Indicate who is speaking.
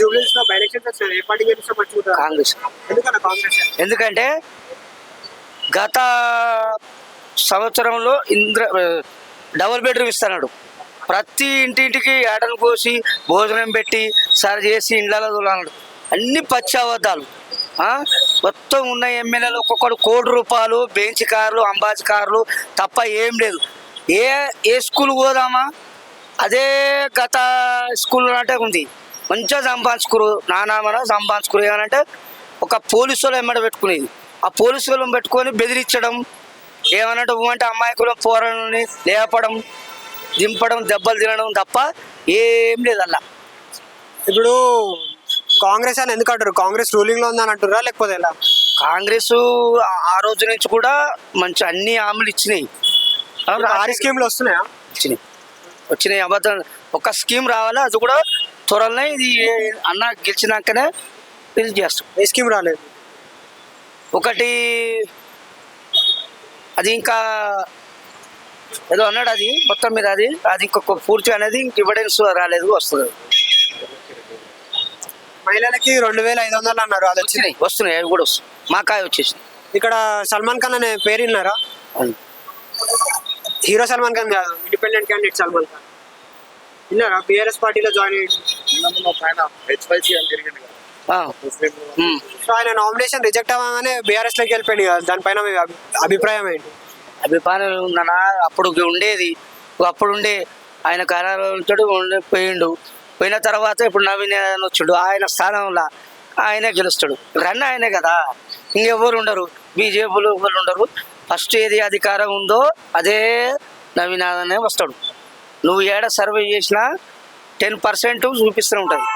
Speaker 1: జూబ్లీస్లో by elections వచ్చినాయి ఏ party గెలిస్తే మంచిగా
Speaker 2: కాంగ్రెస్.
Speaker 1: ఎందుకన్నా కాంగ్రెస్?
Speaker 2: ఎందుకంటే గత సంవత్సరంలో ఇంద్ర డబుల్ బెడ్రూమ్ ఇస్తున్నాడు. ప్రతి ఇంటింటికి ఏటను కోసి భోజనం పెట్టి సరి చేసి ఇళ్ళలో తోలన్నాడు అన్ని పచ్చి అబద్ధాలు? మొత్తం ఉన్న ఎమ్మెల్యేలు ఒక్కొక్కడు కోటి రూపాయలు బెంచ్ కార్లు అంబాజ్ కార్లు తప్ప ఏం లేదు. ఏ ఏ స్కూల్ పోదామా? అదే గత స్కూల్ అంటే ఉంది. మంచిగా సంపాదించుకురు నానామన సంపాదించుకురు. ఏమనంటే ఒక పోలీసు వాళ్ళు ఎమ్మడ పెట్టుకునేది. ఆ పోలీసు వాళ్ళని పెట్టుకొని బెదిరించడం ఏమన్నట్టు అంటే అమ్మాయికులు పోరాలని లేపడం దింపడం దెబ్బలు తినడం తప్ప ఏం లేదు అలా.
Speaker 1: ఇప్పుడు కాంగ్రెస్ అని ఎందుకు అంటారు? కాంగ్రెస్ రూలింగ్లో ఉందని అంటారా లేకపోతే ఎలా?
Speaker 2: కాంగ్రెస్ ఆ- రోజు నుంచి కూడా మంచి అన్ని హామీలు ఇచ్చినాయి. ఆ,
Speaker 1: ఆరు స్కీమ్లు వస్తున్నాయా?
Speaker 2: వచ్చినాయి. వచ్చినాయి. అబద్ధం ఒక స్కీమ్ రావాలి అది కూడా త్వరలోనే ఇది అన్న గెలిచినాకనే రిలీజ్ చేస్తాం.
Speaker 1: ఏ స్కీమ్ రాలేదు.
Speaker 2: ఒకటి అది ఇంకా ఏదో అన్నాడు అది మొత్తం మీద అది అది ఇంకొక పూర్తి అనేది ఇంక ఎవిడెన్స్ రాలేదు వస్తుంది.
Speaker 1: మహిళలకి రెండు వేల ఐదు వందలు అన్నారు అది వచ్చినాయి
Speaker 2: వస్తున్నాయి అవి కూడా వస్తున్నాయి. మా కాయ వచ్చేసింది
Speaker 1: ఇక్కడ సల్మాన్ ఖాన్ అనే పేరు విన్నారా? హీరో సల్మాన్ ఖాన్ కాదు ఇండిపెండెంట్ క్యాండిడేట్ సల్మాన్ ఖాన్. విన్నారా? బీఆర్ఎస్ పార్టీలో జాయిన్ అయ్యాడు. సో ఆయన నామినేషన్ రిజెక్ట్ అవ్వగానే బీఆర్ఎస్లోకి వెళ్ళిపోయింది కదా దానిపైన మీ అభిప్రాయం ఏంటి?
Speaker 2: అభిప్రాయం ఉందన్నా అప్పుడు ఉండేది. అప్పుడు ఉండే ఆయన కరారుతో ఉండే పోయిండు. పోయిన తర్వాత ఇప్పుడు నవీన్ యాదవ్ వచ్చాడు. ఆయన స్థానంలో ఆయనే గెలుస్తాడు. రన్ ఆయనే కదా. ఇంకెవరు ఉండరు. బీజేపీలు ఎవరు ఉండరు. ఫస్ట్ ఏది అధికారం ఉందో అదే నవీన్ యాదవ్నే వస్తాడు. నువ్వు ఏడ సర్వే చేసినా టెన్ పర్సెంట్ చూపిస్తూ ఉంటుంది.